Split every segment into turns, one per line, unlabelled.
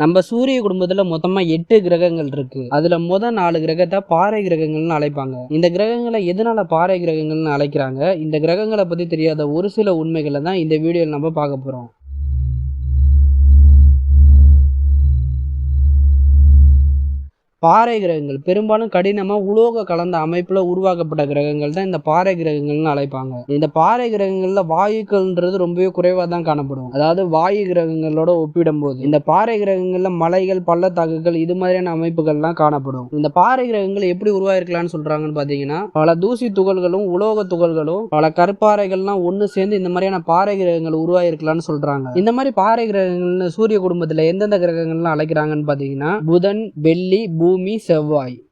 நம்ம சூரிய குடும்பத்துல மொத்தமா எட்டு கிரகங்கள் இருக்கு. அதுல முத நாலு கிரகத்தை பாறை கிரகங்கள்னு அழைப்பாங்க. இந்த கிரகங்களை எதனால பாறை கிரகங்கள்னு அழைக்கிறாங்க? இந்த கிரகங்களை பத்தி தெரியாத ஒரு சில உண்மைகளை தான் இந்த வீடியோவில் நம்ம பார்க்க போறோம். பாறை கிரகங்கள். பெரும்பாலும் கடினமா உலோக கலந்த அமைப்புல உருவாக்கப்பட்ட கிரகங்கள் தான் இந்த பாறை கிரகங்கள்னு அழைப்பாங்க. இந்த பாறை கிரகங்கள்ல வாயுக்கள்ன்றது ரொம்பவே குறைவாக தான் காணப்படும். அதாவது வாயு கிரகங்களோட ஒப்பிடும்போது. இந்த பாறை கிரகங்களில் மலைகள் பள்ளத்தாக்குகள் இது மாதிரியான அமைப்புகள்லாம் காணப்படும். இந்த பாறை கிரகங்கள் எப்படி உருவாயிருக்கலாம்னு சொல்றாங்கன்னு பாத்தீங்கன்னா பல தூசி துகள்களும் உலோக துகள்களும் பல கற்பாறைகள்லாம் ஒண்ணு சேர்ந்து இந்த மாதிரியான பாறை கிரகங்கள் உருவாயிருக்கலாம்னு சொல்றாங்க. இந்த மாதிரி பாறை கிரகங்கள்னு சூரிய குடும்பத்துல எந்தெந்த கிரகங்கள்லாம் அழைக்கிறாங்கன்னு பாத்தீங்கன்னா புதன் வெள்ளி பூ பூமி செவ்வாய்.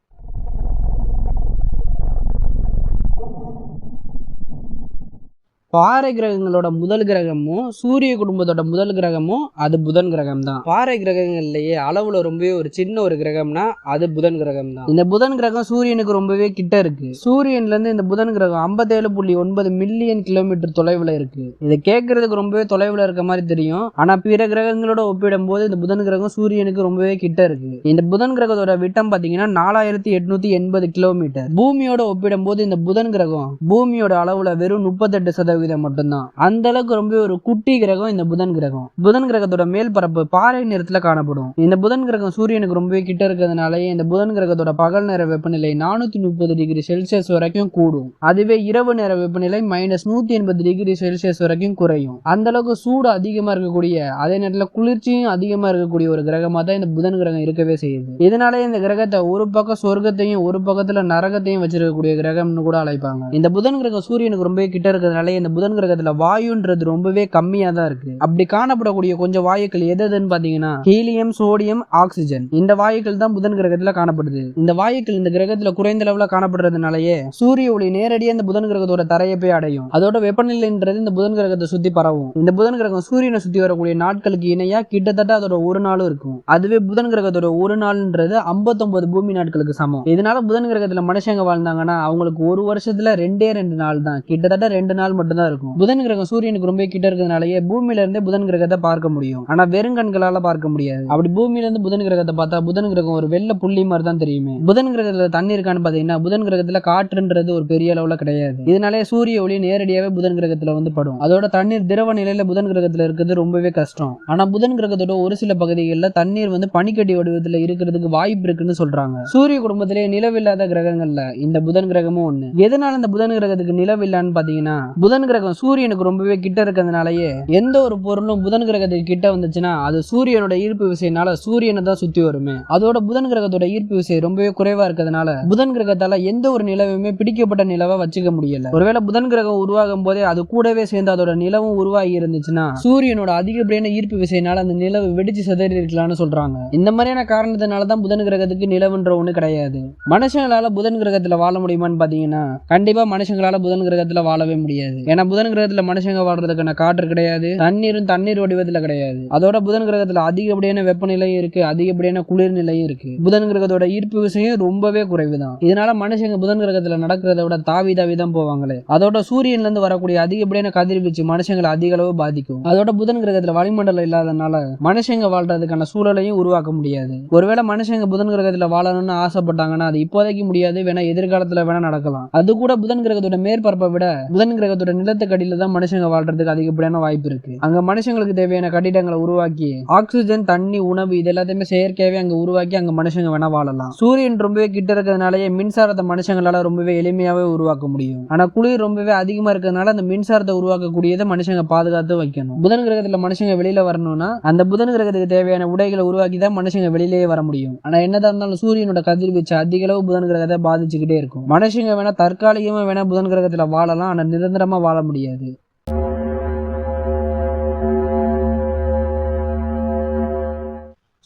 பாறை கிரகங்களோட முதல் கிரகமும் சூரிய குடும்பத்தோட முதல் கிரகமும் அது புதன் கிரகம் தான் பாறை கிரகங்கள்லயே அளவுல ரொம்பவே ஒரு சின்ன ஒரு கிரகம்னா அது புதன் கிரகம் தான் இந்த புதன் கிரகம் சூரியனுக்கு ரொம்பவே கிட்ட இருக்கு. சூரியன்ல இருந்து இந்த புதன் கிரகம் 57.9 புள்ளி ஒன்பது மில்லியன் கிலோமீட்டர் தொலைவுல இருக்கு. இதை கேட்கறதுக்கு ரொம்பவே தொலைவுல இருக்க மாதிரி தெரியும். ஆனா பிற கிரகங்களோட ஒப்பிடும்போது இந்த புதன் கிரகம் சூரியனுக்கு ரொம்பவே கிட்ட இருக்கு. இந்த புதன் கிரகத்தோட விட்டம் பாத்தீங்கன்னா நாலாயிரத்தி எட்நூத்தி எண்பது கிலோமீட்டர். பூமியோட ஒப்பிடும்போது இந்த புதன் கிரகம் பூமியோட அளவுல வெறும் முப்பத்தெட்டு சதவீதம் மட்டும்தான். அந்த அளவுக்கு ரொம்ப ஒரு குட்டி கிரகம் இந்த புதன் கிரகம். புதன் கிரகத்தோட மேல் பரப்பு பாறை நிறத்துல காணப்படும். இந்த புதன் கிரகம் சூரியனுக்கு ரொம்பவே கிட்ட இருக்கிறதுனாலயே இந்த புதன் கிரகத்தோட பகல் நேர வெப்பநிலை நானூத்தி முப்பது டிகிரி செல்சியஸ் வரைக்கும் கூடும். அதுவே இரவு நேர வெப்பநிலை மைனஸ் நூத்தி எண்பது டிகிரி செல்சியஸ் வரைக்கும் குறையும். அந்த அளவுக்கு சூடு அதிகமா இருக்கக்கூடிய அதே நேரத்துல குளிர்ச்சியும் அதிகமா இருக்கக்கூடிய ஒரு கிரகமா தான் இந்த புதன் கிரகம் இருக்கவே செய்யுது. இதனாலே இந்த கிரகத்தை ஒரு பக்கம் சொர்க்கத்தையும் ஒரு பக்கத்துல நரகத்தையும் வச்சிருக்கக்கூடிய கிரகம்னு கூட அழைப்பாங்க. இந்த புதன் கிரகம் சூரியனுக்கு ரொம்ப கிட்ட இருக்கிறதுனால இந்த புதன் கிரகத்துல வாயுன்றது ரொம்பவே கம்மியா தான் இருக்கு. அப்படி காணப்படக்கூடிய கொஞ்சம் வாயுக்கள் எது எதுன்னு பாத்தீங்கன்னா ஹீலியம் சோடியம் ஆக்சிஜன். இந்த வாயுக்கள் தான் புதன் கிரகத்துல காணப்படுது. இந்த வாயுக்கள் இந்த கிரகத்துல குறைந்த அளவுல காணப்படுறதுனாலயே சூரிய ஒளி நேரடியா இந்த புதன் கிரகத்தோட தரையை போய் அடையும். அதோட வெப்பநிலைன்றது இந்த புதன் கிரகத்தை சுத்தி பரவும். இந்த புதன் கிரகம் சூரியனை சுத்தி வரக்கூடிய நாட்களுக்கு இணையா கிட்டத்தட்ட அதோட ஒரு நாளும் இருக்கும். அதுவே புதன் கிரகத்தோட ஒரு நாள்ன்றது 59 பூமி நாட்களுக்கு சமம். இதனால புதன் கிரகத்துல மனுஷங்க வாழ்ந்தாங்கன்னா அவங்களுக்கு ஒரு வருஷத்துல ரெண்டே ரெண்டு நாள் தான். கிட்டத்தட்ட ரெண்டு நாள் தான் இருக்கும். புதன் கிரகம் சூரியனுக்கு ரொம்ப கிட்ட இருக்கிறதுனாலயே பூமியில இருந்தே புதன் கிரகத்தை பார்க்க முடியும். ஆனா வெறும் கண்களால பார்க்க முடியாது. அப்படி பூமியில இருந்து புதன் கிரகத்தை பார்த்தா புதன் கிரகம் ஒரு வெள்ள புள்ளி மாதிரி தான் தெரியுமே. புதன் கிரகத்துல தண்ணி இருக்கான்னு பாத்தீங்கன்னா புதன் கிரகத்துல காற்றுன்றது ஒரு பெரிய அளவுல கிடையாது. இதனாலே சூரிய ஒளி நேரடியாவே புதன் கிரகத்துல வந்து படும். அதோட தண்ணீர் திரவ நிலையில புதன் கிரகத்துல இருக்கிறது ரொம்பவே கஷ்டம். ஆனா புதன் கிரகத்தோட ஒரு சில பகுதிகளில் தண்ணீர் வந்து பனிக்கட்டி வடிவத்துல இருக்கிறதுக்கு வாய்ப்பு இருக்குன்னு சொல்றாங்க. சூரிய குடும்பத்திலே நிலவில்லாத கிரகங்கள்ல இந்த புதன் கிரகமும் ஒண்ணு. எதனால இந்த புதன் கிரகத்துக்கு நிலவில்லான்னு பாத்தீங்கன்னா புதன் கிரகம் சூரியனுக்கு ரொம்பவே கிட்ட இருக்கிறதுனாலயே எந்த ஒரு பொருளும் புதன் கிரகத்துக்கு கிட்ட வந்துச்சுன்னா அது சூரியனோட ஈர்ப்பு விசையினால சூரியனை தான் சுத்தி வருமே. அதோட புதன் கிரகத்தோட ஈர்ப்பு விசை ரொம்பவே குறைவா இருக்கிறதுனால புதன் கிரகத்தால எந்த ஒரு நிலவுமே பிடிக்கப்பட்ட நிலவை வச்சுக்க முடியல. ஒருவேளை புதன் கிரகம் உருவாகும் போதே அது கூடவே சேர்ந்து அதோட நிலவும் உருவாகி இருந்துச்சுன்னா சூரியனோட அதிகப்படியான ஈர்ப்பு விசையினால அந்த நிலவு வெடிச்சு சிதறி இருக்கலாம்னு சொல்றாங்க. இந்த மாதிரியான காரணத்தினால தான் புதன் கிரகத்துக்கு நிலவுன்ற ஒண்ணு கிடையாது. மனுஷங்களால புதன் கிரகத்துல வாழ முடியுமான்னு பாத்தீங்கன்னா கண்டிப்பா மனுஷங்களால புதன் கிரகத்துல வாழவே முடியாது. ஏன்னா புதன் கிரகத்துல மனுஷங்க வாழ்றதுக்கான காற்று கிடையாது தண்ணீரும் தண்ணீர் வடிவத்துல கிடையாது. அதோட புதன் கிரகத்துல அதிகப்படியான வெப்பநிலையும் இருக்கு அதிகப்படியான குளிர் நிலையும் இருக்கு. புதன் கிரகத்தோட ஈர்ப்பு விசையும் ரொம்பவே குறைவுதான். இதனால மனுஷங்க புதன் கிரகத்துல நடக்கிறத விட தாவி தாவி தான் போவாங்களே. அதோட சூரியன்ல இருந்து வரக்கூடிய அதிகப்படியான கதிர்வீச்சு மனுஷங்களை அதிக அளவு பாதிக்கும். அதோட புதன் கிரகத்துல வளிமண்டலம் இல்லாதனால மனுஷங்க வாழ்றதுக்கான சூழலையும் உருவாக்க முடியாது. ஒருவேளை மனுஷங்க புதன் கிரகத்துல வாழணும்னு ஆசைப்பட்டாங்கன்னா அது இப்போதைக்கு முடியாது வேணா எதிர்காலத்துல வேணா நடக்கலாம். அது கூட புதன் கிரகத்தோட மேற்பரப்பை விட புதன் கிரகத்தோட நிலத்துக்கு தான் மனுஷங்க வாழ்றதுக்கு அதிகப்படியான வாய்ப்பு இருக்கு. அங்க மனுஷங்களுக்கு தேவையான கட்டிடங்களை உருவாக்கி ஆக்சிஜன் தண்ணி உணவு இது எல்லாத்தையுமே செயற்கையாவே அங்க உருவாக்கி அங்க மனுஷங்க வேணா வாழலாம். சூரியன் ரொம்பவே கிட்ட இருக்கிறதுனாலயே மின்சாரத்தை மனுஷங்களால ரொம்பவே எளிமையாவே உருவாக்க முடியும். ஆனா குளிர் ரொம்பவே அதிகமா இருக்கிறதுனால அந்த மின்சாரத்தை உருவாக்கக்கூடியதை மனுஷங்க பாதுகாத்து வைக்கணும். புதன் கிரகத்துல மனுஷங்க வெளியில வரணும்னா அந்த புதன் கிரகத்துக்கு தேவையான உடைகளை உருவாக்கி தான் மனுஷங்க வெளியிலேயே வர முடியும். ஆனா என்னதான் இருந்தாலும் சூரியனோட கதிர்வீச்சு அதிக அளவு புதன் கிரகத்தை பாதிச்சுக்கிட்டே இருக்கும். மனுஷங்க வேணா தற்காலிகமா வேணா புதன் கிரகத்துல வாழலாம். ஆனா நிரந்தரமா வாழ முடியாது.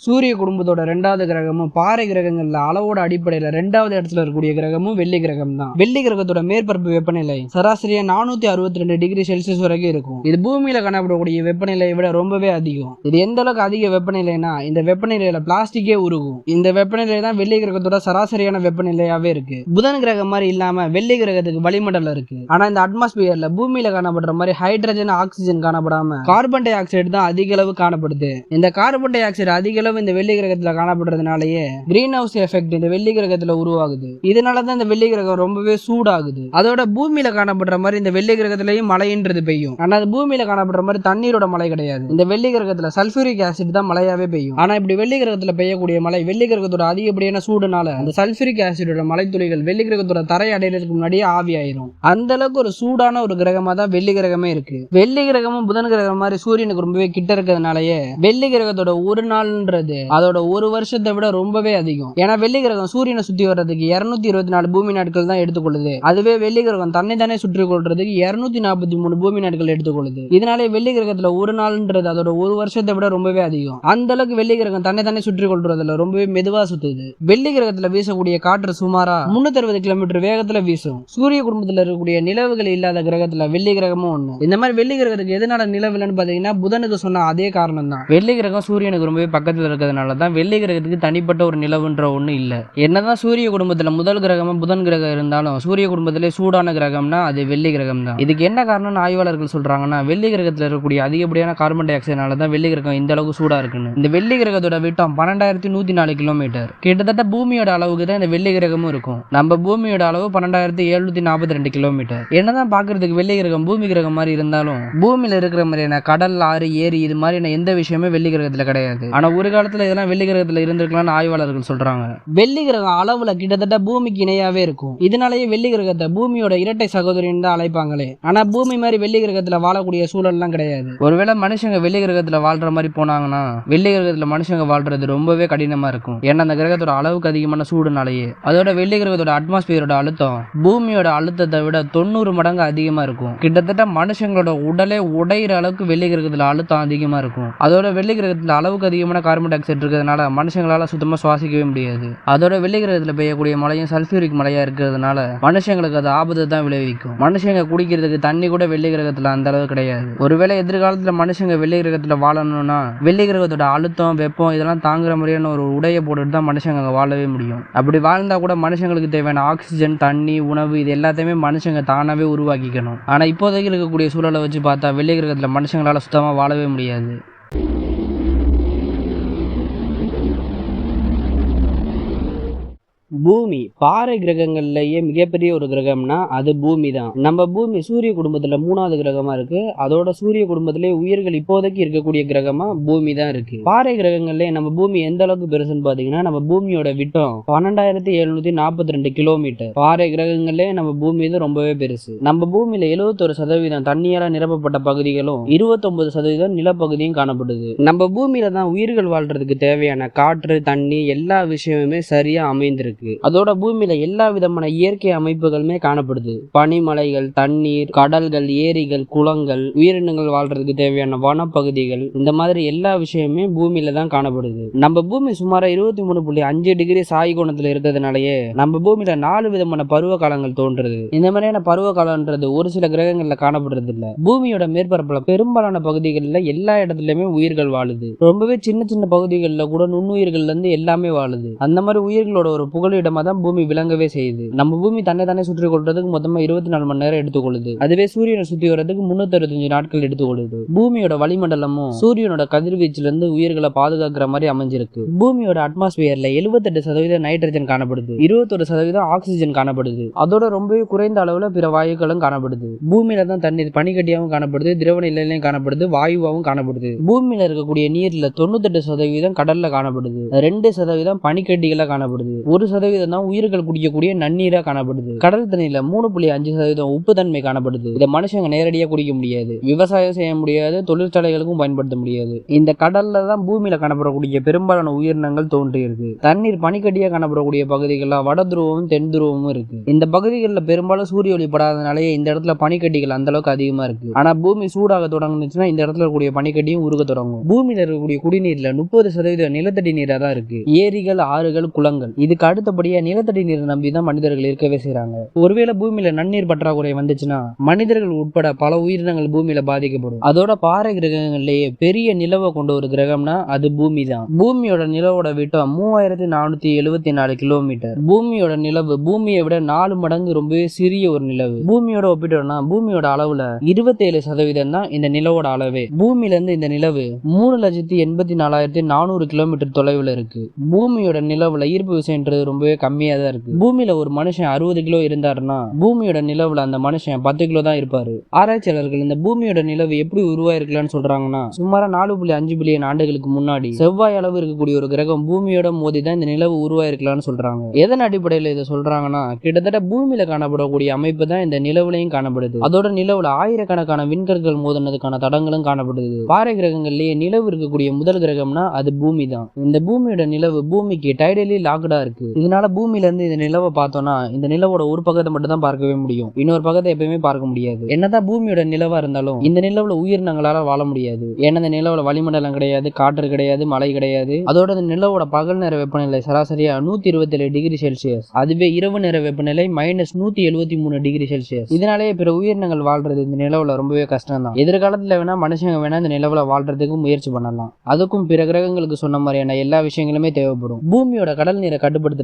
சூரிய குடும்பத்தோட ரெண்டாவது கிரகமும் பாறை கிரகங்கள்ல அளவோட அடிப்படையில ரெண்டாவது இடத்துல இருக்கக்கூடிய கிரகமும் வெள்ளி கிரகம் தான் வெள்ளி கிரகத்தோட மேற்பரப்பு வெப்பநிலை சராசரியா நானூத்தி அறுபத்தி ரெண்டு டிகிரி செல்சியஸ் வரைக்கும் இருக்கும். இது பூமியில காணப்படக்கூடிய வெப்பநிலையை விட ரொம்பவே அதிகம். இது எந்த அளவுக்கு அதிக வெப்பநிலைனா இந்த வெப்பநிலையில பிளாஸ்டிக்கே உருகும். இந்த வெப்பநிலை தான் வெள்ளி கிரகத்தோட சராசரியான வெப்பநிலையாவே இருக்கு. புதன் கிரகம் மாதிரி இல்லாம வெள்ளி கிரகத்துக்கு வளிமண்டலம் இருக்கு. ஆனா இந்த அட்மாஸ்பியர்ல பூமியில காணப்படுற மாதிரி ஹைட்ரஜன் ஆக்சிஜன் காணப்படாம கார்பன் டை ஆக்சைடு தான் அதிக அளவு காணப்படுது. இந்த கார்பன் டை ஆக்சைடு அதிக அளவு நிலவு இந்த வெள்ளி கிரகத்துல காணப்படுறதுனாலயே கிரீன் ஹவுஸ் எஃபெக்ட் இந்த வெள்ளி கிரகத்துல உருவாகுது. இதனாலதான் இந்த வெள்ளி கிரகம் ரொம்பவே சூடாகுது. அதோட பூமியில காணப்படுற மாதிரி இந்த வெள்ளி கிரகத்திலையும் மழைன்றது பெய்யும். ஆனா அது பூமியில காணப்படுற மாதிரி தண்ணீரோட மழை கிடையாது. இந்த வெள்ளி கிரகத்துல சல்பூரிக் ஆசிட் தான் மழையாவே பெய்யும். ஆனா இப்படி வெள்ளி கிரகத்துல பெய்யக்கூடிய மழை வெள்ளி கிரகத்தோட அதிகப்படியான சூடுனால அந்த சல்பூரிக் ஆசிடோட மலைத்துளிகள் வெள்ளி கிரகத்தோட தரை அடையிறதுக்கு முன்னாடியே ஆவி ஆயிரும். அந்த அளவுக்கு ஒரு சூடான ஒரு கிரகமா தான் வெள்ளி கிரகமே இருக்கு. வெள்ளி கிரகமும் புதன் கிரகம் மாதிரி சூரியனுக்கு ரொம்பவே கிட்ட இருக்கிறதுனாலயே வெள்ளி கிரகத்தோட ஒரு நாள்ன்ற வருது அதோட ஒரு வருஷத்தை விட ரொம்பவே அதிகம். ஏன்னா வெள்ளி கிரகம் சூரியனை சுத்தி வர்றதுக்கு இருநூத்தி இருபத்தி நாலு பூமி நாட்கள் தான் எடுத்துக்கொள்ளுது. அதுவே வெள்ளி கிரகம் தன்னை தானே சுற்றி கொள்றதுக்கு இருநூத்தி நாற்பத்தி மூணு பூமி நாட்கள் எடுத்துக்கொள்ளுது. இதனாலே வெள்ளி கிரகத்துல ஒரு நாள்ன்றது அதோட ஒரு வருஷத்தை விட ரொம்பவே அதிகம். அந்த அளவுக்கு வெள்ளி கிரகம் தன்னை தானே சுற்றி கொள்றதுல ரொம்பவே மெதுவா சுத்துது. வெள்ளி கிரகத்துல வீசக்கூடிய காற்று சுமாரா முன்னூத்தி அறுபது கிலோமீட்டர் வேகத்துல வீசும். சூரிய குடும்பத்துல இருக்கக்கூடிய நிலவுகள் இல்லாத கிரகத்துல வெள்ளி கிரகமும் ஒண்ணு. இந்த மாதிரி வெள்ளி கிரகத்துக்கு எதனால நிலவு இல்லைன்னு பாத்தீங்கன்னா புதனுக்கு சொன்ன அதே காரணம் தான் வெள்ளி கிரகம் சூரியனுக்கு ரொம்பவே பக்கத்துல இருக்கிறதுனால தான் வெள்ளி கிரகத்துக்கு தனிப்பட்ட ஒரு நிலவுன்ற ஒன்றும் இல்லை. என்னதான் சூரிய குடும்பத்தில் முதல் கிரகமாக புதன் கிரகம் இருந்தாலும் சூரிய குடும்பத்திலே சூடான கிரகம்னா அது வெள்ளி கிரகம் தான் இதுக்கு என்ன காரணம்னு ஆய்வாளர்கள் சொல்கிறாங்கன்னா வெள்ளி கிரகத்தில் இருக்கக்கூடிய அதிகப்படியான கார்பன் டை ஆக்சைடுனால தான் வெள்ளி கிரகம் இந்த அளவுக்கு சூடாக இருக்குன்னு. இந்த வெள்ளி கிரகத்தோட விட்டம் பன்னெண்டாயிரத்தி நூற்றி நாலு கிலோமீட்டர் கிட்டத்தட்ட பூமியோட அளவுக்கு தான் இந்த வெள்ளி கிரகமும் இருக்கும். நம்ம பூமியோட அளவு பன்னெண்டாயிரத்தி எழுநூத்தி நாற்பத்தி ரெண்டு கிலோமீட்டர் என்னதான் பாக்குறதுக்கு வெள்ளி கிரகம் பூமி கிரகம் மாதிரி இருந்தாலும் பூமியில் இருக்கிற மாதிரியான கடல் ஆறு ஏரி இது மாதிரியான எந்த விஷயமே வெள்ளி கிரகத்தில் கிடையாது. ஆனால் ஒரு காலத்துல இதெல்லாம் வெள்ளி கிரகத்துல இருந்திருக்கலாம்னு ஆய்வாளர்கள் சொல்றாங்க. வெள்ளி கிரகம் அளவுல கிட்டத்தட்ட பூமிக்கு இணையாவே இருக்கும். இதனாலேயே வெள்ளி கிரகத்தை பூமியோட இரட்டை சகோதரின்னு தான் அழைப்பாங்களே. ஆனா பூமி மாதிரி வெள்ளி கிரகத்துல வாழக்கூடிய சூழல்லாம் கிடையாது. ஒருவேளை மனுஷங்க வெள்ளி கிரகத்துல வாழ்ற மாதிரி போனாங்கன்னா வெள்ளி கிரகத்துல மனுஷங்க வாழ்றது ரொம்பவே கடினமா இருக்கும். ஏன்னா அந்த கிரகத்தோட அளவுக்கு அதிகமான சூடுனாலேயே அதோட வெள்ளி கிரகத்தோட அட்மாஸ்பியரோட அழுத்தம் பூமியோட அழுத்தத்தை விட தொண்ணூறு மடங்கு அதிகமா இருக்கும். கிட்டத்தட்ட மனுஷங்களோட உடலே உடையிற அளவுக்கு வெள்ளி கிரகத்துல அழுத்தம் அதிகமா இருக்கும். அதோட வெள்ளி கிரகத்துல அளவுக்கு அதிகமான கார்பன் டை ஆக்சைடு இருக்கிறதுனால மனுஷங்களால சுத்தமாக சுவாசிக்கவே முடியாது. அதோட வெள்ளி கிரகத்தில் பெய்யக்கூடிய மழையும் சல்ஃபியூரிக் மழையாக இருக்கிறதுனால மனுஷங்களுக்கு அது ஆபத்தை தான் விளைவிக்கும். மனுஷங்க குடிக்கிறதுக்கு தண்ணி கூட வெள்ளி கிரகத்தில் அந்த அளவு கிடையாது. ஒருவேளை எதிர்காலத்தில் மனுஷங்க வெள்ளி கிரகத்தில் வாழணும்னா வெள்ளி கிரகத்தோட அழுத்தம் வெப்பம் இதெல்லாம் தாங்குற மாதிரியான ஒரு உடையை போட்டுட்டு தான் மனுஷங்க அங்கே வாழவே முடியும். அப்படி வாழ்ந்தால் கூட மனுஷங்களுக்கு தேவையான ஆக்சிஜன் தண்ணி உணவு இது எல்லாத்தையுமே மனுஷங்க தானாகவே உருவாக்கிக்கணும். ஆனால் இப்போதைக்கு இருக்கக்கூடிய சூழலை வச்சு பார்த்தா வெள்ளி கிரகத்தில் மனுஷங்களால் சுத்தமாக வாழவே முடியாது. பூமி பாறை கிரகங்கள்லயே மிகப்பெரிய ஒரு கிரகம்னா அது பூமி தான். நம்ம பூமி சூரிய குடும்பத்துல மூணாவது கிரகமா இருக்கு. அதோட சூரிய குடும்பத்திலே உயிர்கள் இப்போதைக்கு இருக்கக்கூடிய கிரகமா பூமி தான் இருக்கு. பாறை கிரகங்கள்ல நம்ம பூமி எந்த அளவுக்கு பெருசுன்னு பாத்தீங்கன்னா நம்ம பூமியோட விட்டம் பன்னெண்டாயிரத்தி எழுநூத்தி நாற்பத்தி ரெண்டு கிலோமீட்டர் பாறை கிரகங்கள்ல நம்ம பூமி தான் ரொம்பவே பெருசு. நம்ம பூமியில எழுபத்தொரு சதவீதம் தண்ணியால நிரப்பப்பட்ட பகுதிகளும் இருபத்தொன்பது சதவீதம் நிலப்பகுதியும் காணப்படுது. நம்ம பூமியில தான் உயிர்கள் வாழ்றதுக்கு தேவையான காற்று தண்ணி எல்லா விஷயமுமே சரியா அமைந்திருக்கு. அதோட பூமியில எல்லா விதமான இயற்கை அமைப்புகளுமே காணப்படுது. பனிமலைகள் தண்ணீர் கடல்கள் ஏரிகள் குளங்கள் உயிரினங்கள் வாழ்றதுக்கு தேவையான வனப்பகுதிகள் இந்த மாதிரி எல்லா விஷயமுமே பூமியில தான் காணப்படுது. நம்ம பூமி சுமார் இருபத்தி மூணு புள்ளி அஞ்சு டிகிரி சாய் கோணத்துல இருந்ததுனாலயே நம்ம பூமியில நாலு விதமான பருவ காலங்கள் தோன்றது இந்த மாதிரியான பருவ காலம்ன்றது ஒரு சில கிரகங்கள்ல காணப்படுறது இல்ல பூமியோட மேற்பரப்புல பெரும்பாலான பகுதிகளில் எல்லா இடத்துலயுமே உயிர்கள் வாழுது. ரொம்பவே சின்ன சின்ன பகுதிகளில் கூட நுண்ணுயிர்கள்ல இருந்து எல்லாமே வாழுது. அந்த மாதிரி உயிர்களோட ஒரு புகழ் புகலிடமா தான் பூமி விளங்கவே செய்யுது. நம்ம பூமி தன்னை தானே சுற்றி கொள்றதுக்கு மொத்தமா இருபத்தி நாலு மணி நேரம் எடுத்துக்கொள்ளுது அதுவே சூரியனை சுத்தி வர்றதுக்கு முன்னூத்தி அறுபத்தஞ்சு நாட்கள் எடுத்துக்கொள்ளுது பூமியோட வளிமண்டலமும் சூரியனோட கதிர்வீச்சுல இருந்து உயிர்களை பாதுகாக்கிற மாதிரி அமைஞ்சிருக்கு. பூமியோட அட்மாஸ்பியர்ல எழுபத்தெட்டு சதவீதம் நைட்ரஜன் காணப்படுது. இருபத்தொரு சதவீதம் ஆக்சிஜன் காணப்படுது. அதோட ரொம்பவே குறைந்த அளவுல பிற வாயுக்களும் காணப்படுது. பூமியில தான் தண்ணீர் பனிக்கட்டியாகவும் காணப்படுது திரவ நிலையிலையும் காணப்படுது வாயுவாகவும் காணப்படுது. பூமியில இருக்கக்கூடிய நீர்ல தொண்ணூத்தெட்டு சதவீதம் கடல்ல காணப்படுது. ரெண்டு சதவீதம் பனிக்கட்டிகளா காணப்படுது. ஒரு சதவீதம் தான் உயிர்கள் குடிக்கக்கூடிய நன்னீரா காணப்படுது. கடல் தண்ணியில மூணு புள்ளி அஞ்சு சதவீதம் உப்பு தன்மை காணப்படுது. இதை மனுஷங்க நேரடியா குடிக்க முடியாது. விவசாயம் செய்ய முடியாது. தொழிற்சாலைகளுக்கும் பயன்படுத்த முடியாது. இந்த கடல்ல தான் பூமியில காணப்படக்கூடிய பெரும்பாலான உயிரினங்கள் தோன்றியிருக்கு. தண்ணீர் பனிக்கட்டியா காணப்படக்கூடிய பகுதிகள்ல வட துருவமும் தென் துருவமும் இருக்கு. இந்த பகுதிகளில் பெரும்பாலும் சூரிய ஒளி படாதனாலேயே இந்த இடத்துல பனிக்கட்டிகள் அந்த அளவுக்கு அதிகமா இருக்கு. ஆனா பூமி சூடாக தொடங்குனுச்சுன்னா இந்த இடத்துல இருக்கக்கூடிய பனிக்கட்டியும் உருக தொடங்கும். பூமியில இருக்கக்கூடிய குடிநீர்ல முப்பது சதவீதம் நிலத்தடி நீரா தான் இருக்கு. ஏரிகள் ஆறுகள் குளங்கள். இதுக்கு அடுத்த அடுத்தபடியா நிலத்தடி நீரை நம்பி தான் மனிதர்கள் இருக்கவே செய்றாங்க. ஒருவேளை பூமியில நன்னீர் பற்றாக்குறை வந்துச்சுன்னா மனிதர்கள் உட்பட பல உயிரினங்கள் பூமியில பாதிக்கப்படும். அதோட பாறை கிரகங்கள்லயே பெரிய நிலவை கொண்ட ஒரு கிரகம்னா அது பூமி தான் பூமியோட நிலவோட விட்டம் மூவாயிரத்தி நானூத்தி எழுவத்தி நாலு கிலோமீட்டர். பூமியோட நிலவு பூமியை விட நாலு மடங்கு ரொம்பவே சிறிய ஒரு நிலவு. பூமியோட ஒப்பிட்டோம்னா பூமியோட அளவுல இருபத்தேழு சதவீதம் தான் இந்த நிலவோட அளவே. பூமியில இருந்து இந்த நிலவு மூணு லட்சத்தி எண்பத்தி நாலாயிரத்தி நானூறு கிலோமீட்டர் தொலைவில் இருக்கு. பூமியோட நிலவுல ஈர்ப்பு விசைன்றது ரொம்பவே கம்மியாக தான் இருக்கு. பூமியில ஒரு மனுஷன் அறுபது கிலோ இருந்தாருன்னா பூமியோட நிலவுல அந்த மனுஷன் பத்து கிலோ தான் இருப்பாரு. ஆராய்ச்சியாளர்கள் இந்த பூமியோட நிலவு எப்படி உருவாயிருக்கலாம்னு சொல்றாங்கன்னா சுமாரா நாலு புள்ளி அஞ்சு பில்லியன் ஆண்டுகளுக்கு முன்னாடி செவ்வாய் அளவு இருக்கக்கூடிய ஒரு கிரகம் பூமியோட மோதி தான் இந்த நிலவு உருவாயிருக்கலாம்னு சொல்றாங்க. எதன் அடிப்படையில் இதை சொல்றாங்கன்னா கிட்டத்தட்ட பூமியில காணப்படக்கூடிய அமைப்பு தான் இந்த நிலவுலையும் காணப்படுது. அதோட நிலவுல ஆயிரக்கணக்கான விண்கற்கள் மோதினதுக்கான தடங்களும் காணப்படுது. பாறை கிரகங்கள்லயே நிலவு இருக்கக்கூடிய முதல் கிரகம்னா அது பூமி தான். இந்த பூமியோட நிலவு பூமிக்கு டைடலி லாக்டா இருக்கு. இதனால பூமியில இருந்து இந்த நிலவை பார்த்தோம்னா இந்த நிலவோட ஒரு பக்கத்தை மட்டும் தான் பார்க்கவே முடியும். இன்னொரு பக்கத்தை எப்பயுமே பார்க்க முடியாது. என்னதான் பூமியோட நிலவா இருந்தாலும் இந்த நிலவுல உயிரினங்களால வாழ முடியாது. ஏன்னா இந்த நிலவுல வளிமண்டலம் கிடையாது காற்று கிடையாது மழை கிடையாது. அதோட இந்த நிலவோட பகல் நேர வெப்பநிலை சராசரியா நூத்தி இருபத்தி ஏழு டிகிரி செல்சியஸ். அதுவே இரவு நேர வெப்பநிலை மைனஸ் நூத்தி எழுபத்தி மூணு டிகிரி செல்சியஸ். இதனாலேயே பிற உயிரினங்கள் வாழ்றது இந்த நிலவுல ரொம்பவே கஷ்டம் தான் எதிர்காலத்துல வேணா மனுஷங்க வேணா இந்த நிலவுல வாழ்றதுக்கு முயற்சி பண்ணலாம். அதுக்கும் பிற கிரகங்களுக்கு சொன்ன மாதிரியான எல்லா விஷயங்களுமே தேவைப்படும். பூமியோட கடல் நீரை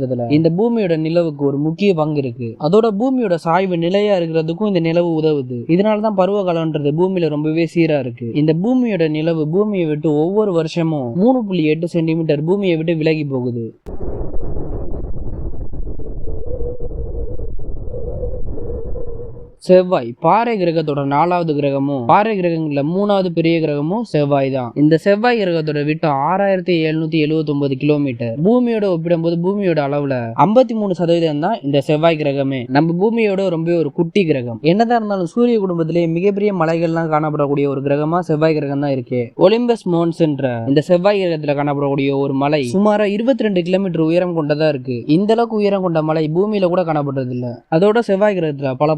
கட்டுப்படுத்துறதுல இந்த பூமியோட நிலவுக்கு ஒரு முக்கிய பங்கு இருக்கு. அதோட பூமியோட சாய்வு நிலையா இருக்கிறதுக்கும் இந்த நிலவு உதவுது. இதனால தான் பருவ காலம்ன்றது பூமியில ரொம்பவே சீரா இருக்கு. இந்த பூமியோட நிலவு பூமியை விட்டு ஒவ்வொரு வருஷமும் மூணு புள்ளி எட்டு சென்டிமீட்டர் பூமியை விட்டு விலகி போகுது. செவ்வாய். பாறை கிரகத்தோட நாலாவது கிரகமும் பாறை கிரகங்கள்ல மூணாவது பெரிய கிரகமும் செவ்வாய் தான். இந்த செவ்வாய் கிரகத்தோட விட்டம் ஆறாயிரத்தி எழுநூத்தி எழுபத்தி ஒன்பது கிலோமீட்டர். பூமியோட ஒப்பிடும்போது பூமியோட அளவுல ஐம்பத்தி மூணு சதவீதம் தான் இந்த செவ்வாய் கிரகமே. நம்ம பூமியோட ரொம்பவே ஒரு குட்டி கிரகம். என்னதான் இருந்தாலும் சூரிய குடும்பத்திலேயே மிகப்பெரிய மலைகள்லாம் காணப்படக்கூடிய ஒரு கிரகமா செவ்வாய் கிரகம் தான் இருக்கு. ஒலிம்பஸ் மோன்ஸ்ன்ற இந்த செவ்வாய் கிரகத்துல காணப்படக்கூடிய ஒரு மலை சுமார இருபத்தி ரெண்டு கிலோமீட்டர் உயரம் கொண்டதா இருக்கு. இந்த அளவுக்கு உயரம் கொண்ட மலை பூமியில கூட காணப்படுறது இல்ல அதோட செவ்வாய் கிரகத்துல பல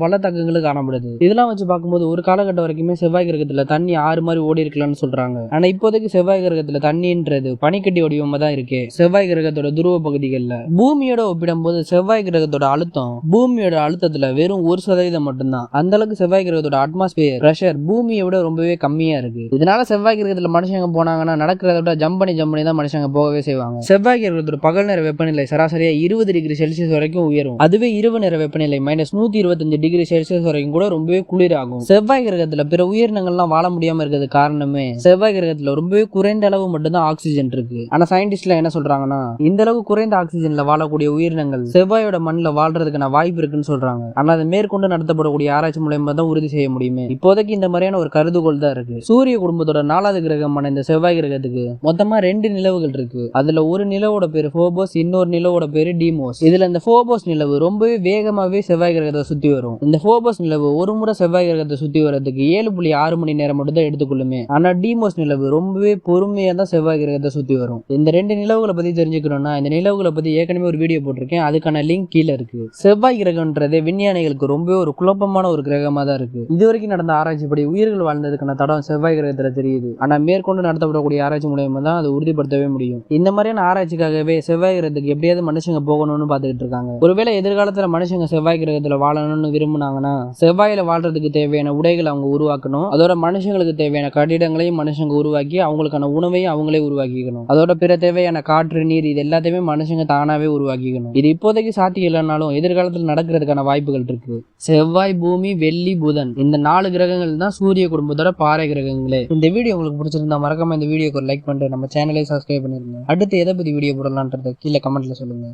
காணப்படுது. இதெல்லாம் வச்சு பார்க்கும்போது ஒரு காலகட்டம் வரைக்குமே செவ்வாய் கிரகத்துல தண்ணி ஆறு மாதிரி ஓடி இருக்கலாம்னு சொல்றாங்க. ஆனா இப்போதைக்கு செவ்வாய் கிரகத்துல தண்ணின்றது பனிக்கட்டி வடிவமா தான் இருக்கு. செவ்வாய் கிரகத்தோட துருவ பகுதிகளில். பூமியோட ஒப்பிடும்போது செவ்வாய் கிரகத்தோட அழுத்தம் பூமியோட அழுத்தத்துல வெறும் ஒரு சதவீதம் மட்டும்தான். அந்த அளவுக்கு செவ்வாய் கிரகத்தோட அட்மாஸ்பியர் ப்ரெஷர் பூமியை விட ரொம்பவே கம்மியா இருக்கு. இதனால செவ்வாய் கிரகத்துல மனுஷங்க போனாங்கன்னா நடக்கிறத விட ஜம்ப் பண்ணி ஜம்ப் பண்ணி தான் மனுஷங்க போகவே செய்வாங்க. செவ்வாய் கிரகத்தோட பகல் நேர வெப்பநிலை சராசரியா இருபது டிகிரி செல்சியஸ் வரைக்கும் உயரும். அதுவே இரவு நேர வெப்பநிலை மைனஸ் நூத்தி இருபத்தஞ்சு டிகிரி செல்சியஸ் வரைக்கும் கூட ரொம்பவே குளிர் ஆகும் செவ்வாய் கிரகத்துல பிற உயிரினங்கள்லாம் வாழ முடியாம இருக்கிறது காரணமே செவ்வாய் கிரகத்துல ரொம்பவே குறைந்த அளவு மட்டும்தான் ஆக்சிஜன் இருக்கு. ஆனா சயின்டிஸ்ட்லாம் என்ன சொல்றாங்கன்னா இந்த அளவு குறைந்த ஆக்சிஜன்ல வாழக்கூடிய உயிரினங்கள் செவ்வாயோட மண்ணில் வாழ்றதுக்கான வாய்ப்பு இருக்குன்னு சொல்றாங்க. ஆனா அதை மேற்கொண்டு நடத்தப்படக்கூடிய ஆராய்ச்சி மூலயமா தான் உறுதி செய்ய முடியுமே. இப்போதைக்கு இந்த மாதிரியான ஒரு கருதுகோள் தான் இருக்கு. சூரிய குடும்பத்தோட நாலாவது கிரகமான இந்த செவ்வாய் கிரகத்துக்கு மொத்தமா ரெண்டு நிலவுகள் இருக்கு. அதுல ஒரு நிலவோட பேரு ஃபோபோஸ் இன்னொரு நிலவோட பேரு டிமோஸ் இதுல இந்த ஃபோபோஸ் நிலவு ரொம்பவே வேகமாவே செவ்வாய் கிரகத்தை சுத்தி வரும். இந்த ஃபோபோஸ் நிலவு. ஒரு முறை செவ்வாய் கிரகத்தை சுத்தி வர்றதுக்கு ஏழு புள்ளி ஆறு மணி நேரம் மட்டும் தான் எடுத்துக்கொள்ளுமே. ஆனா டீமோஸ் நிலவு ரொம்பவே பொறுமையா தான் செவ்வாய் கிரகத்தை சுத்தி வரும். இந்த ரெண்டு நிலவுகளை பத்தி தெரிஞ்சுக்கணும்னா இந்த நிலவுகளை பத்தி ஏற்கனவே ஒரு வீடியோ போட்டிருக்கேன். அதுக்கான லிங்க் கீழே இருக்கு. செவ்வாய் கிரகம்ன்றது விஞ்ஞானிகளுக்கு ரொம்பவே ஒரு குழப்பமான ஒரு கிரகமாக தான் இருக்கு. இது வரைக்கும் நடந்த ஆராய்ச்சிப்படி உயிர்கள் வாழ்ந்ததுக்கான தடம் செவ்வாய் கிரகத்துல தெரியுது. ஆனா மேற்கொண்டு நடத்தப்படக்கூடிய ஆராய்ச்சி மூலயமா தான் அதை உறுதிப்படுத்தவே முடியும். இந்த மாதிரியான ஆராய்ச்சிக்காகவே செவ்வாய் கிரகத்துக்கு எப்படியாவது மனுஷங்க போகணும்னு பார்த்துக்கிட்டு இருக்காங்க. ஒருவேளை எதிர்காலத்தில் மனுஷங்க செவ்வாய் கிரகத்தில் வாழணும்னு விரும்புனாங்கன்னா செவ்வாயில வாழ்றதுக்கு தேவையான உடைகளை அவங்க உருவாக்கணும். அதோட மனுஷங்களுக்கு தேவையான கட்டிடங்களையும் மனுஷங்க உருவாக்கி அவங்களுக்கான உணவையும் அவங்களே உருவாக்கிக்கணும். அதோட பிற தேவையான காற்று நீர் இது எல்லாத்தையுமே மனுஷங்க தானாவே உருவாக்கிக்கணும். இது இப்போதைக்கு சாத்தியம் இல்லைனாலும் எதிர்காலத்தில் நடக்கிறதுக்கான வாய்ப்புகள் இருக்கு. செவ்வாய் பூமி வெள்ளி புதன் இந்த நாலு கிரகங்கள் தான் சூரிய குடும்பத்தோட பாறை கிரகங்களே. இந்த வீடியோ உங்களுக்கு பிடிச்சிருந்தா மறக்காம இந்த வீடியோக்கு ஒரு லைக் பண்ணிட்டு நம்ம சேனலை சப்ஸ்கிரைப் பண்ணிருங்க. அடுத்து எதை பத்தி வீடியோ போடலான்றத கீழே கமெண்ட்ல சொல்லுங்க.